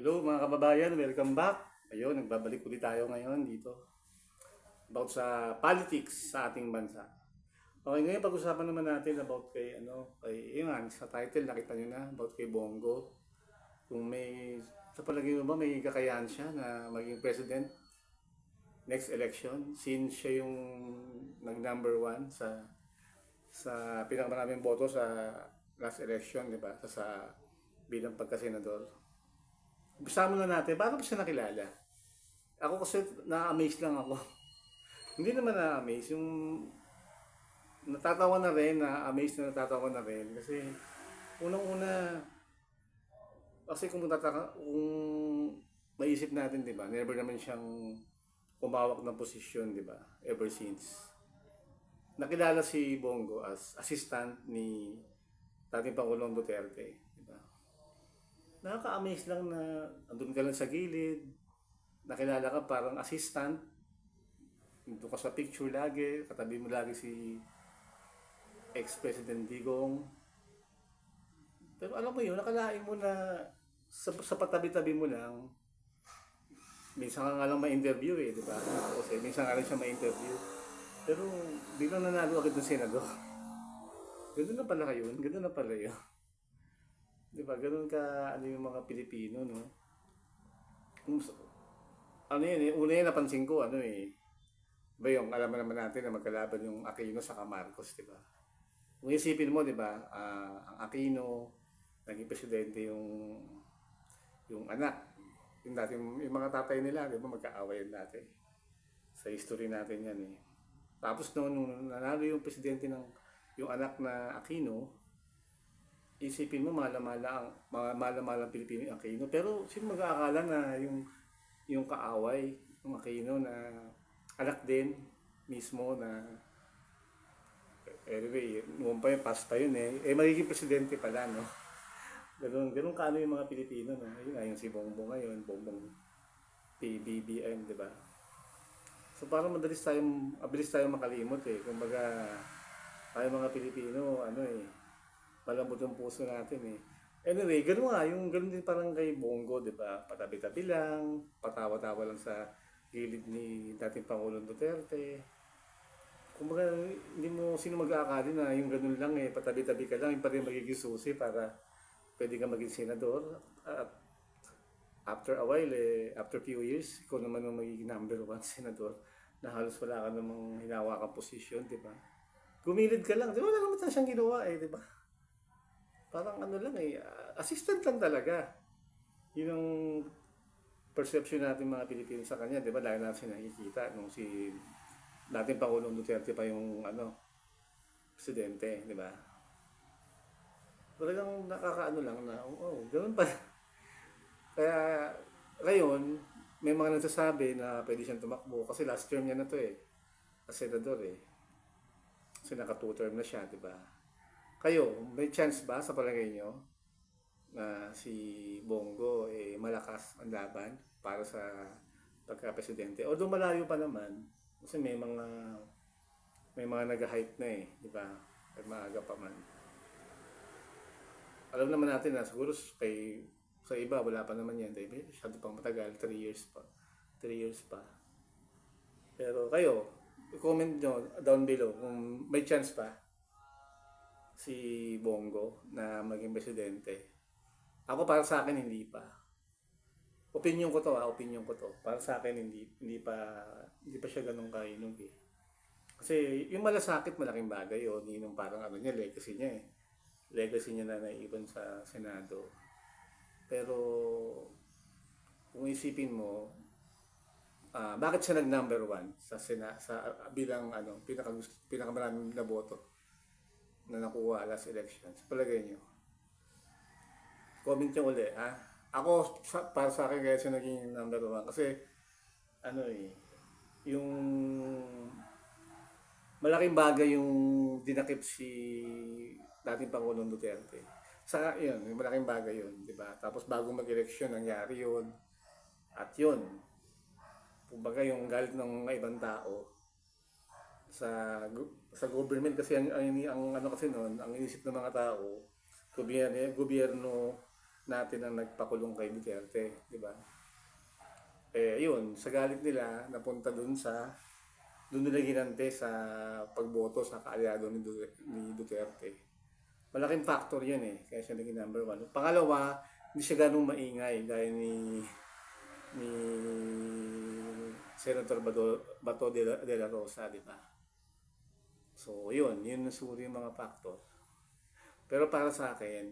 Hello mga kababayan, welcome back. Ayun, nagbabalik ulit tayo ngayon dito. About sa politics sa ating bansa. Okay, ngayon pag-usapan naman natin about kay ano, kay yun sa title nakita niyo na about kay Bongo. Kung may sa palagay mo ba may kakayahan siya na maging president next election since siya yung nag number one sa sa pinakamaraming boto sa last election, di ba? Sa, sa bilang pagkasenador. Umpisa muna natin, paano ba siya nakilala? Ako kasi na-amaze lang ako. Hindi naman na-amaze, yung natatawa na rin, na-amaze na natatawa na rin. Kasi unang-una, kasi kung tataka, kung maisip natin, di ba, never naman siyang umawak ng posisyon, di ba, ever since. Nakilala si Bongo as assistant ni dating Pangulong Duterte? Nakaka-amaze lang na andun ka lang sa gilid, nakilala ka parang assistant, doon ka sa picture lagi, katabi mo lagi si ex-president Digong. Pero alam mo yun, nakalain mo na sa, sa patabi-tabi mo lang, minsan ka nga lang ma-interview eh, di ba? Kasi minsan nga lang siya ma-interview. Pero biglang nanalo agad ng senador. Ganun na pala yun, ganun na pala yun. Di ba? Ganun ka, ano yung mga Pilipino, no? Ano yun eh, una yun napansin ko, ano eh, ba yung alam naman natin na magkalaban yung Aquino sa Marcos, di ba? Kung isipin mo, di ba, ah, ang Aquino, naging presidente yung yung anak, yung dati, yung mga tatay nila, di ba, magkaaway yan dati. Sa history natin yan eh. Tapos noon, nung nanalo yung presidente ng yung anak na Aquino, isipin mo malamala ang mga malamalang Pilipino yung Aquino. Pero sino mag-aakala na yung yung kaaway ng Aquino na anak din mismo na anyway noon pa yun past pa yun eh. Eh magiging presidente pala no? Ganun ganun kaano yung mga Pilipino no? Yun nga yung si Bongbong ngayon Bongbong PBBM di ba? So parang madalis tayong mabilis tayong makalimot eh. Kumbaga tayo mga Pilipino ano eh malambot yung puso natin eh. Anyway, ganun nga, yung ganun din parang kay Bongo, di ba? Patabi-tabi lang, patawa-tawa lang sa gilid ni dating Pangulong Duterte. Kumbaga, hindi mo sino mag-aakali na yung ganun lang eh, patabi-tabi ka lang, yung pa rin magiging susi para pwede ka maging senador. At after a while, eh, after few years, ikaw naman ang magiging number one senador na halos wala ka namang hinawakang posisyon, di ba? Gumilid ka lang, di ba? Wala naman siyang ginawa eh, di ba? Parang ano lang eh, ah, assistant lang talaga. Yun ang perception natin mga Pilipino sa kanya, di ba? Lagi natin nakikita nung si dating Pangulong Duterte pa yung ano, presidente, di ba? Talagang nakakaano lang na, oh, oh ganun pa. Kaya, ngayon, may mga nagsasabi na pwede siyang tumakbo kasi last term niya na to eh. As senador eh. Kasi naka two term na siya, di ba? Kayo, may chance ba sa palagay nyo na si Bongo eh, malakas ang laban para sa pagka-presidente? Although malayo pa naman, kasi may mga may mga nag-hype na eh, di ba? At maaga pa man. Alam naman natin na siguro kay sa iba wala pa naman yan, dahil masyado pang matagal, 3 years pa. 3 years pa. Pero kayo, comment nyo down below kung may chance pa si Bongo na maging presidente. Ako para sa akin hindi pa. Opinion ko to ah, opinion ko to. Para sa akin hindi hindi pa hindi pa siya ganun kainog eh. Kasi yung malasakit malaking bagay yun, yun yung parang ano niya, legacy niya eh. Legacy niya na naiwan sa Senado. Pero kung isipin mo, ah bakit siya nag number one sa Sena, sa bilang ano pinaka pinakamaraming na boto? Na nakuha last election? Sa palagay nyo? Comment nyo uli, ha? Ako, sa, para sa akin, kaya siya naging number one. Kasi, ano eh, yung malaking bagay yung dinakip si dating Pangulong Duterte. Sa, yun, malaking bagay yun, di ba? Tapos bagong mag-eleksyon, nangyari yun. At yun, kumbaga yung galit ng ibang tao, sa sa government kasi ang, ang, ang ano kasi noon, ang inisip ng mga tao, gobyerno, gobyerno natin ang nagpakulong kay Duterte, di ba? Eh, yun, sa galit nila, napunta dun sa, dun nila ginante sa pagboto sa kaalyado ni, Du- ni Duterte. Malaking factor yun eh, kaya siya naging number one. Pangalawa, hindi siya ganong maingay gaya ni ni Senator Bato, Bato de, la, de la Rosa, di ba? So, yun, yun ang suri yung mga factor. Pero para sa akin,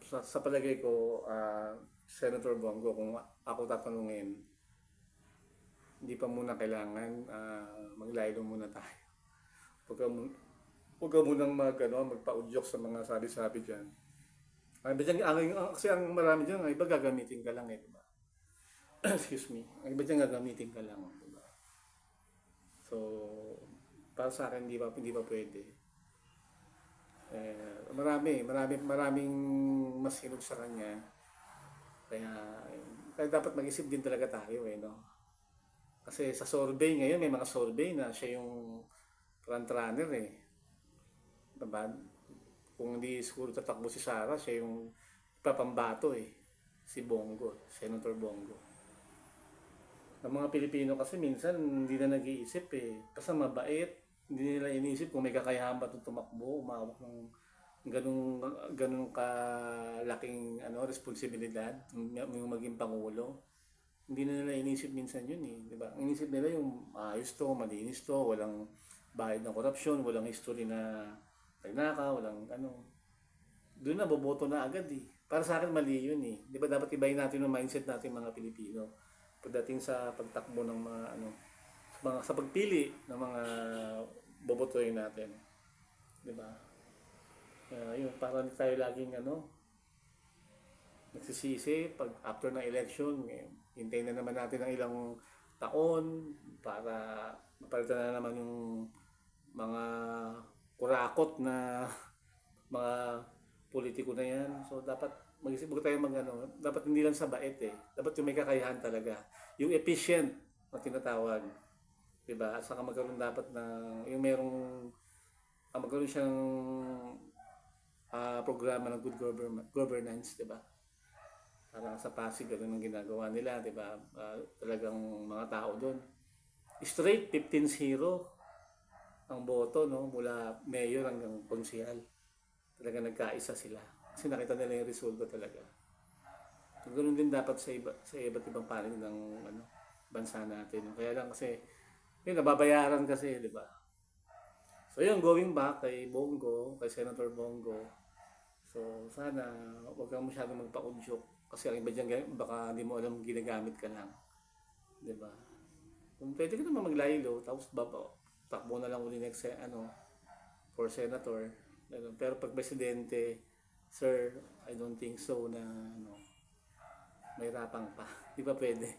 sa, sa palagay ko, ah, Senator Bongo, kung ako tatanungin, hindi pa muna kailangan uh, maglaylo muna tayo. Huwag ka, huwag ka munang mag, ano, magpa-udyok sa mga sabi-sabi dyan. Ang iba dyan, ang, kasi ang marami dyan, ang iba gagamitin ka lang eh, di ba? Excuse me. Ang iba dyan gagamitin ka lang, di ba? So, para sa akin, hindi pa, hindi pa pwede. Eh, marami, marami, maraming mas hinog sa kanya. Kaya, kaya dapat mag-isip din talaga tayo eh, no? Kasi sa survey ngayon, may mga survey na siya yung front runner eh. Diba? Kung hindi siguro tatakbo si Sara, siya yung papambato eh. Si Bongo, Senator Bongo. Ang mga Pilipino kasi minsan hindi na nag-iisip eh. Basta mabait, hindi nila iniisip kung may kakayahan ba itong tumakbo, umawak ng ganung ganung kalaking ano responsibilidad yung maging pangulo hindi na nila inisip minsan yun eh, di ba? Ang inisip nila yung ayos to, malinis to, walang bayad ng korupsyon, walang history na nagnaka, walang ano. Doon na, boboto na agad eh. Para sa akin, mali yun eh. Di ba dapat ibayin natin yung mindset natin mga Pilipino pagdating sa pagtakbo ng mga ano, mga, sa pagpili ng mga bobotoyin natin. Di ba? Kaya yun, para tayo laging ano, nagsisisi pag after ng election, eh, hintayin na naman natin ng ilang taon para mapalitan na naman yung mga kurakot na mga politiko na yan. So dapat mag-isip huwag tayo mag ano, dapat hindi lang sa bait eh. Dapat yung may kakayahan talaga. Yung efficient na tinatawag. Diba? At saka magkaroon dapat ng, yung merong, ah, magkaroon siyang ah, programa ng good government, governance, di ba? Parang sa Pasig, ganun ang ginagawa nila, di ba? Ah, talagang mga tao doon. Straight 15-0 ang boto, no? Mula mayor hanggang konsihal. Talaga nagkaisa sila. Kasi nakita nila yung resulta talaga. So, ganun din dapat sa iba sa iba't ibang panig ng ano, bansa natin. Kaya lang kasi yun nababayaran kasi, di ba? So yun, going back kay Bongo, kay Senator Bongo. So sana huwag kang masyadong magpa-udyok kasi ang iba dyan, baka hindi mo alam ginagamit ka lang. Di ba? Kung pwede ka naman maglaylo, tapos baba, takbo na lang uli next, ano, for senator. Pero pag presidente, sir, I don't think so na, ano, may rapang pa. Di ba pwede?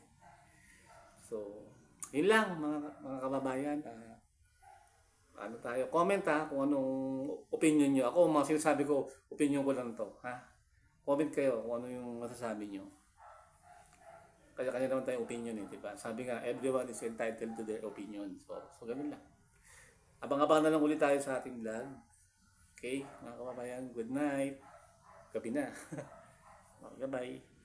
So, yun lang mga, mga kababayan. Ah, ano tayo, comment ha kung anong opinion nyo. Ako, mga sinasabi ko, opinion ko lang to. Ha? Comment kayo kung ano yung masasabi nyo. Kanya-kanya naman tayong opinion eh, di ba? Sabi nga, everyone is entitled to their opinion. So, so ganun lang. Abang-abang na lang ulit tayo sa ating vlog. Okay, mga kababayan, good night. Gabi na. Okay, bye.